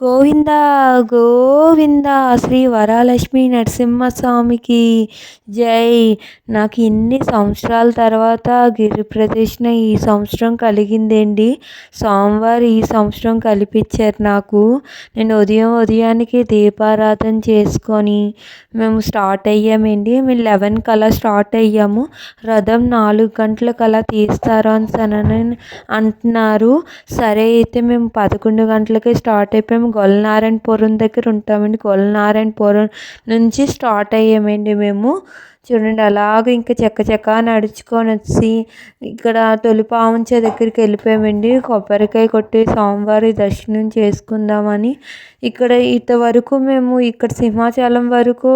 గోవింద గోవింద శ్రీ వరలక్ష్మి నరసింహస్వామికి. జై. నాకు ఇన్ని సంవత్సరాల తర్వాత గిరి ప్రదక్షిణ ఈ సంవత్సరం కలిగిందండి. సోమవారం ఈ సంవత్సరం కల్పించారు నాకు. నేను ఉదయం ఉదయానికి దీపారాధన చేసుకొని మేము స్టార్ట్ అయ్యామండి. మేము లెవెన్ కల్లా స్టార్ట్ అయ్యాము. రథం నాలుగు గంటలకు అలా తీస్తారు అని అంటున్నారు. సరే అయితే మేము పదకొండు గంటలకే స్టార్ట్ అయిపోయాము. గొల్లనారాయణపురం దగ్గర ఉంటామండి. గొల్లనారాయణపురం నుంచి స్టార్ట్ అయ్యామండి మేము. చూడండి అలాగ ఇంకా చెక్క చెక్క నడుచుకొని వచ్చి ఇక్కడ తొలిపాముంచే దగ్గరికి వెళ్ళిపోయామండి. కొబ్బరికాయ కొట్టి సోమవారి దర్శనం చేసుకుందామని. ఇక్కడ ఇంతవరకు మేము ఇక్కడ సింహాచలం వరకు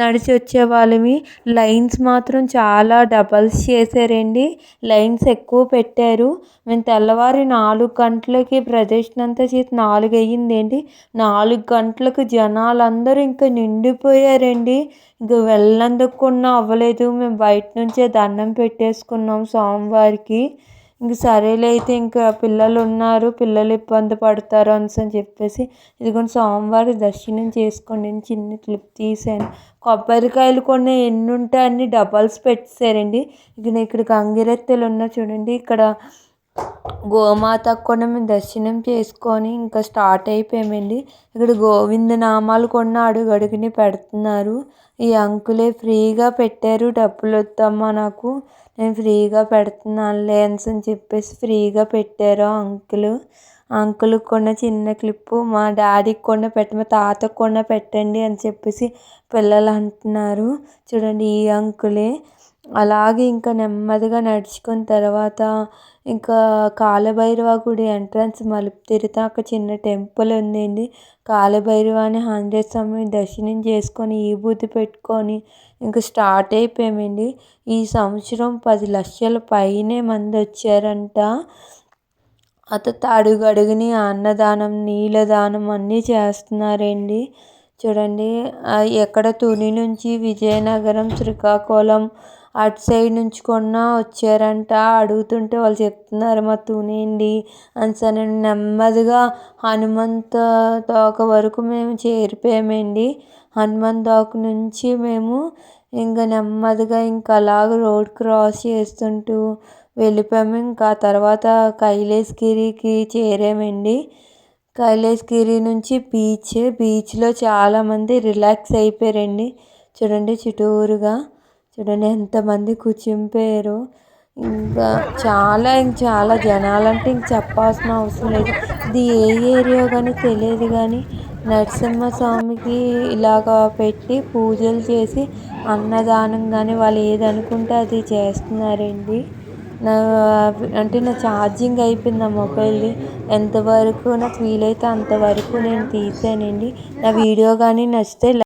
నడిచి వచ్చే వాళ్ళమి. లైన్స్ మాత్రం చాలా డబల్స్ చేశారండి. లైన్స్ ఎక్కువ పెట్టారు. మేము తెల్లవారి నాలుగు గంటలకి ప్రదక్షిణ అంతా చేసి నాలుగు అయ్యిందండి. నాలుగు గంటలకు జనాలందరూ ఇంకా నిండిపోయారండి. ఇంక వెళ్ళందుకు అనుకున్నా అవ్వలేదు. మేము బయట నుంచే దండం పెట్టేసుకున్నాం స్వామివారికి. ఇంక సరేలే అయితే ఇంకా పిల్లలు ఉన్నారు. పిల్లలు ఇబ్బంది పడతారు అని చెప్పేసి ఇదిగోండి స్వామివారి దర్శనం చేసుకోండి. చిన్న క్లిప్ తీసాను. కొబ్బరికాయలు కొన్ని ఎన్ని ఉంటే అన్ని డబల్స్ పెట్టేశారండి. ఇక ఇక్కడ గంగిరెత్తులు ఉన్నా చూడండి. ఇక్కడ గోమాత కూడా మేము దర్శనం చేసుకొని ఇంకా స్టార్ట్ అయిపోయామండి. ఇక్కడ గోవింద నామాలు కూడా అడుగు అడుగుని పెడుతున్నారు. ఈ అంకులే ఫ్రీగా పెట్టారు డబ్బులు వద్దమ్మా నాకు. నేను ఫ్రీగా పెడుతున్నాను లెన్స్ అని చెప్పేసి ఫ్రీగా పెట్టారు ఆ అంకుల్. అంకుల్కి కూడా చిన్న క్లిప్పు మా డాడీకి కూడా పెట్ట మా తాతకు కూడా పెట్టండి అని చెప్పేసి పిల్లలు అంటున్నారు. చూడండి ఈ అంకులే. అలాగే ఇంకా నెమ్మదిగా నడుచుకున్న తర్వాత ఇంకా కాలభైరవ గుడి ఎంట్రన్స్ మలుపు తిరిగితే అక్కడ చిన్న టెంపుల్ ఉందండి. కాలభైరవాని ఆంజనేయ స్వామిని దర్శనం చేసుకొని విభూతి పెట్టుకొని ఇంకా స్టార్ట్ అయిపోయామండి. ఈ సంవత్సరం పది లక్షల పైనే మంది వచ్చారంట. అత అడుగడుగుని అన్నదానం నీళ్ళదానం అన్నీ చేస్తున్నారండి. చూడండి ఎక్కడ తుని నుంచి విజయనగరం శ్రీకాకుళం అటు సైడ్ నుంచి కొన్నా వచ్చారంట. అడుగుతుంటే వాళ్ళు చెప్తున్నారు మా తుని అండి అని నెమ్మదిగా హనుమంత తోక వరకు మేము చేరిపోయామండి. హనుమాన్ తోక నుంచి మేము ఇంకా నెమ్మదిగా ఇంకా అలాగ రోడ్ క్రాస్ చేస్తుంటూ వెళ్ళిపోయాము. ఇంకా తర్వాత కైలాసగిరికి చేరామండి. కైలాసగిరి నుంచి బీచ్ బీచ్లో చాలామంది రిలాక్స్ అయిపోయారండి. చూడండి చుట్టూరుగా చూడండి ఎంతమంది కూర్చునిపోయారో ఇంకా చాలా ఇంక చాలా జనాలు అంటే ఇంక చెప్పాల్సిన అవసరం లేదు. ఇది ఏ ఏరియా కానీ తెలియదు కానీ నరసింహస్వామికి ఇలాగ పెట్టి పూజలు చేసి అన్నదానం కానీ వాళ్ళు ఏది అనుకుంటే అది చేస్తున్నారండి. నా అంటే నా ఛార్జింగ్ అయిపోయింది నా మొబైల్ది. ఎంతవరకు నాకు వీలైతే అంతవరకు నేను తీసానండి. నా వీడియో కానీ నచ్చితే